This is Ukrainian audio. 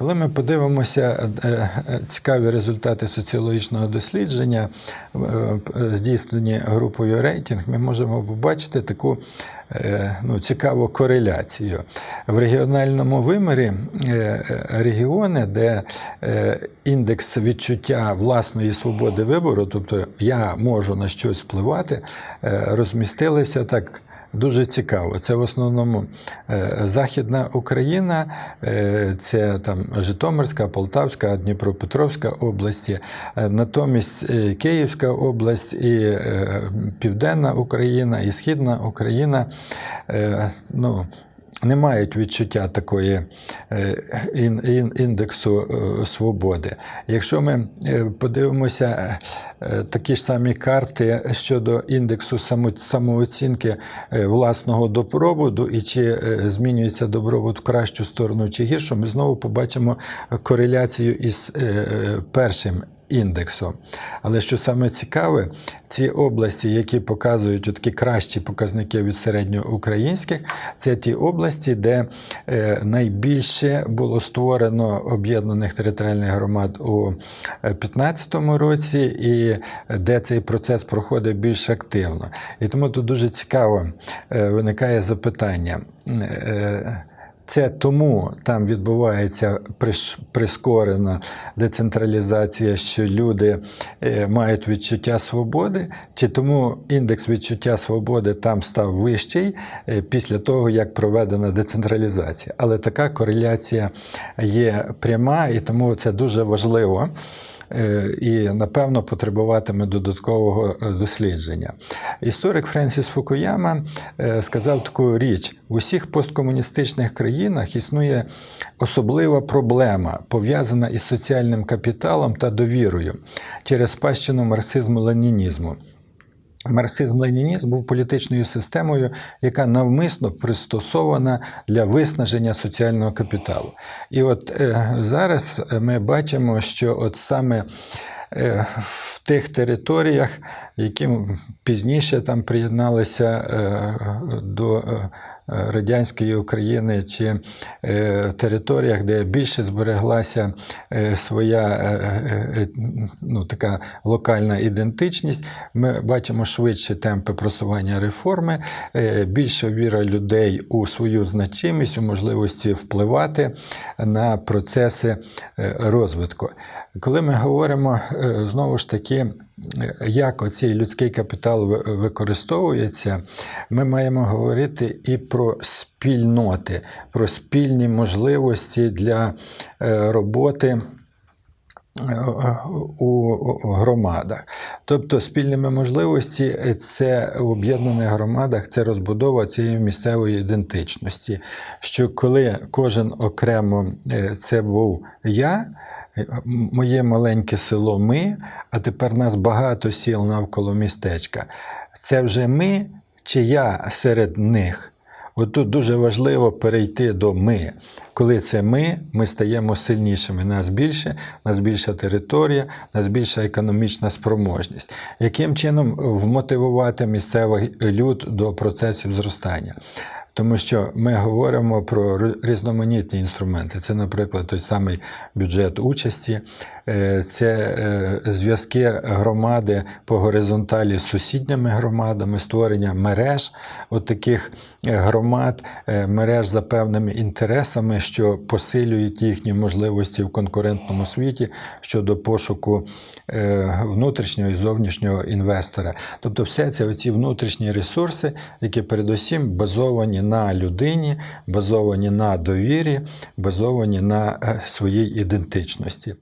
Коли ми подивимося е, е, цікаві результати соціологічного дослідження, е, здійснені групою рейтинг, ми можемо побачити таку ну, цікаву кореляцію. В регіональному вимірі регіони, де індекс відчуття власної свободи вибору, тобто я можу на щось впливати, розмістилися так. Дуже цікаво. Це в основному е, Західна Україна, е, це там Житомирська, Полтавська, Дніпропетровська області. Е, Натомість Київська область і Південна Україна, і Східна Україна. Ну, не мають відчуття такої е, ін- ін- індексу е, свободи. Якщо ми е, подивимося такі ж самі карти щодо індексу самооцінки власного добробуту і чи змінюється добробут в кращу сторону чи гіршу, ми знову побачимо кореляцію із першим індексом. Але що саме цікаве, ці області, які показують такі кращі показники від середньоукраїнських, це ті області, де е, найбільше було створено об'єднаних територіальних громад у 2015 році, і де цей процес проходить більш активно. І тому тут дуже цікаво е, виникає запитання. Це тому там відбувається прискорена децентралізація, що люди е, мають відчуття свободи, чи тому індекс відчуття свободи там став вищий е, після того, як проведена децентралізація. Але така кореляція є пряма, і тому це дуже важливо. Е, і, напевно, потребуватиме додаткового е, дослідження. Історик Френсіс Фукуяма е, сказав таку річ: в усіх посткомуністичних країнах існує особлива проблема, пов'язана із соціальним капіталом та довірою через спадщину марксизму-ленінізму. Марксизм-ленінізм був політичною системою, яка навмисно пристосована для виснаження соціального капіталу. І от е, зараз ми бачимо, що от саме е, в тих територіях, яким пізніше там приєдналися е, до е, радянської України, чи е, територіях, де більше збереглася е, своя е, е, ну, така локальна ідентичність, ми бачимо швидші темпи просування реформи, е, більша віра людей у свою значимість, у можливості впливати на процеси е, розвитку. Коли ми говоримо е, знову ж таки, е, як оцей людський капітал використовується, ми маємо говорити і про спільноти, про спільні можливості для е, роботи у громадах. Тобто спільними можливості це в об'єднаних громадах це розбудова цієї місцевої ідентичності. Що коли кожен окремо е, це був я, е, моє маленьке село ми, а тепер нас багато сіл навколо містечка. Це вже ми чи я серед них? От тут дуже важливо перейти до ми. Коли це ми, ми стаємо сильнішими. Нас більше, нас більша територія, нас більша економічна спроможність. Яким чином вмотивувати місцевий люд до процесів зростання? Тому що ми говоримо про різноманітні інструменти. Це, наприклад, той самий бюджет участі, е, це е, зв'язки громади по горизонталі з сусідніми громадами, створення мереж от таких е, громад, мереж за певними інтересами, що посилюють їхні можливості в конкурентному світі щодо пошуку внутрішнього і зовнішнього інвестора. Тобто, все це оці внутрішні ресурси, які передусім базовані на людині, базовані на довірі, базовані на е, своїй ідентичності.